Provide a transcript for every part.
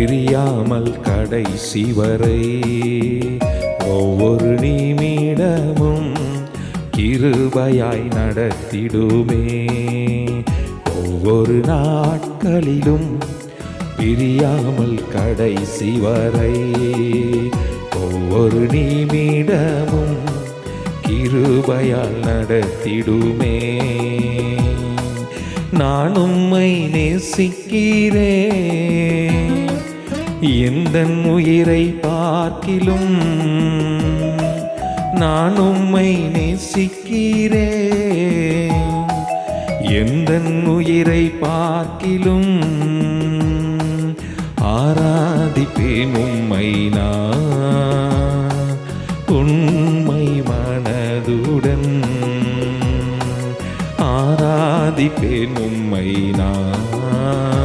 பிரியாமல் கடைசி வரை ஒவ்வொரு நிமிடமும் கிருபையாய் நடத்திடுமே. ஒவ்வொரு நாட்களிலும் பிரியாமல் கடைசி வரை ஒவ்வொரு நிமிடமும் கிருபையால் நடத்திடுமே. நான் உம்மை நேசிக்கிறேன். எந்த உயிரை பார்க்கிலும் நான் உம்மை நேசிக்கிறேன். எந்த உயிரை பார்க்கிலும் ஆராதிப்பேன் உம்மை நான். உண்மை மனதுடன் ஆராதிப்பேன் உம்மை நான்.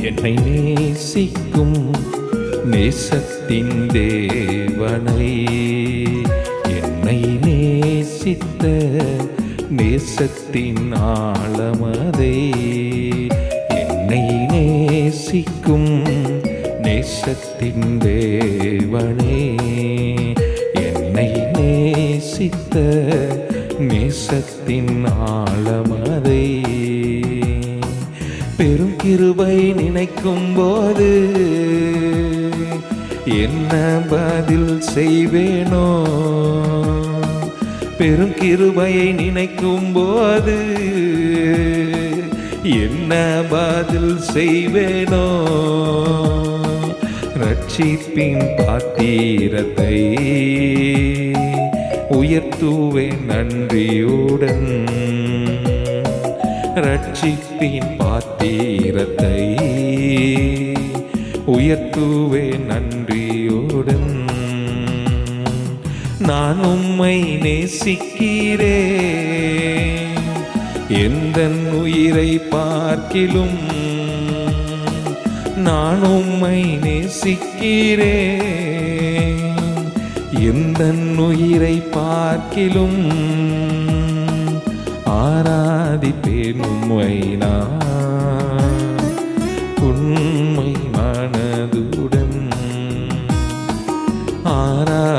என்னை நேசிக்கும் நேசத்தின் தேவனை. என்னை நேசித்த நேசத்தின் ஆழமதை. என்னை நேசிக்கும் நேசத்தின் தேவனே. என்னை நேசித்த நேசத்தின் ஆழமதை. பெரும் கிருபை நினைக்கும் போது என்ன பதில் செய்வேனோ? பெரும் கிருபையை நினைக்கும் போது என்ன பதில் செய்வேனோ? ரட்சிப்பின் பாத்திரத்தை உயர்த்துவேன் நன்றியுடன். ரட்சிப்பின் பாத்திரத்தை உயர்த்துவே நன்றியுடன் நான் உம்மை நேசிக்கிறேன். எந்த உயிரை பார்க்கிலும் நான் உம்மை நேசிக்கிறேன். எந்த உயிரை பார்க்கிலும் ஆராதிப்பேன் உம்மை நான். உண்மை மனதுடன் ஆரா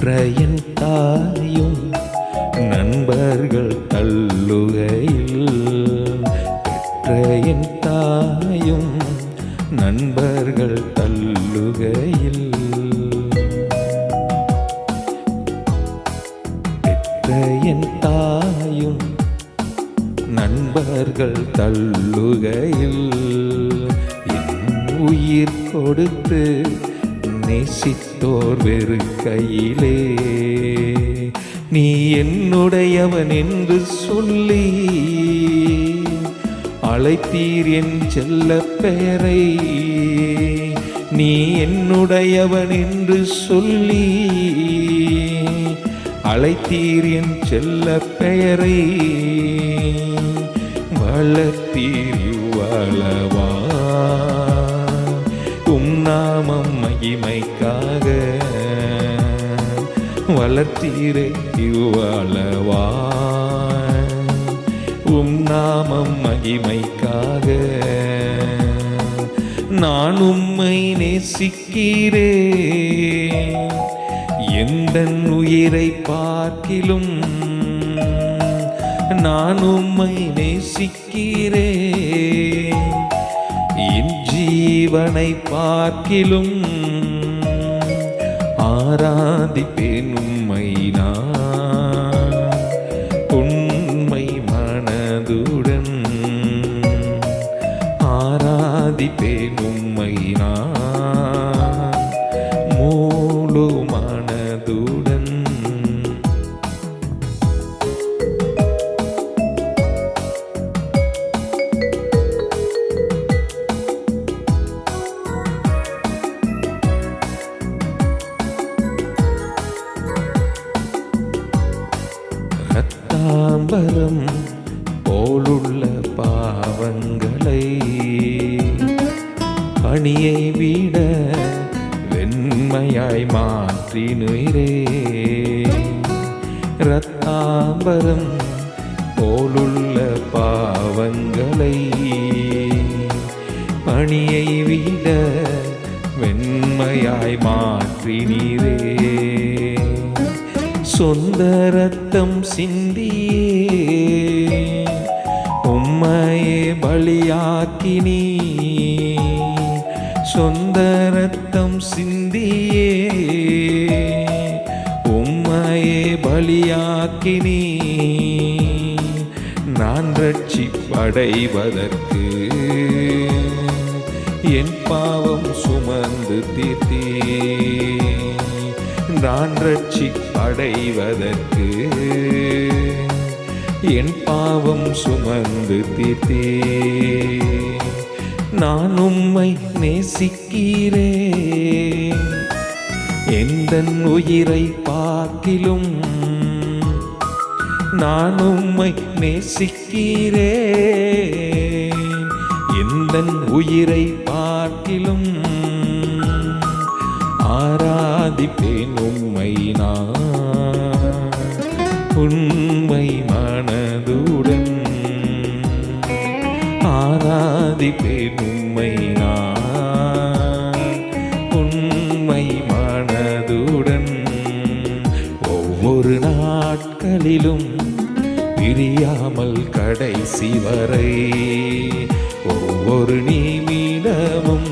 பெற்ற என் தாயும் நண்பர்கள் தள்ளுகையில் பெற்ற என் தாயும் நண்பர்கள் தள்ளுகையில் பெற்ற என் தாயும் நண்பர்கள் தள்ளுகையில் என் உயிர் கொடுத்து நேசித்தோர் வெறு கையிலே நீ என்னுடையவன் என்று சொல்லி அழைத்தீர் என் செல்ல பெயரை. நீ என்னுடையவன் என்று சொல்லி அழைத்தீர் என் செல்ல பெயரை. வளர்த்தீர் இவ்வளவா நாமம் மகிமைக்காக வளர்த்தீரே இவ்வளவா உம் நாமம் மகிமைக்காக நான் உம்மை நேசிக்கிறே. எந்த உயிரை பார்க்கிலும் நான் உம்மை நேசிக்கிறேன் என் ஜீவனை பார்க்கிலும் ஆராதிப்பேன் உம்மை நான். உண்மை மனதுடன் ஆராதிப்பேன் உம்மை நான். மூலு மனதுடன் ரத்தாம்பரம் போலுள்ள பாவங்களை அணியை விட வெண்மையாய் மாற்றினுயிரே. ரத்தாம்பரம் போலுள்ள பாவங்களை பணியை விட வெண்மையாய் மாற்றினீரே. சொந்த ரத்தம் சிந்தியே. உம்மையே பலியாக்கினி. சொந்த ரத்தம் சிந்தியே. உம்மையே பலியாக்கினி. நான் ரட்சிப்படைவதற்கு என் பாவம் சுமந்து தீர்த்தே நான் ரட்சிப்படைவதற்கு என் பாவம் சுமந்து தீர்த்தே நான் உம்மை நேசிக்கிறேன். எந்தன் உயிரை பார்க்கிலும் நான் உம்மை நேசிக்கிறேன். எந்தன் உயிரை பார்க்கிலும் ஆராதிப்பேன் உம்மை நான். உண்மை மனதுடன் ஆராதிப்பேன் உம்மை நான். உண்மை மனதுடன் ஒவ்வொரு நாட்களிலும் பிரியாமல் கடைசி வரை ஒவ்வொரு நிமிடமும்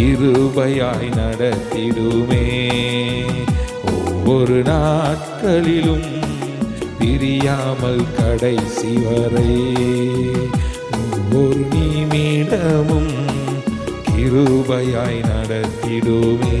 கிருபையாய் நடத்திடுமே. ஒவ்வொரு நாட்களிலும் பிரியாமல் கடைசி வரை ஒவ்வொரு நிமிடமும் கிருபையாய் நடத்திடுமே.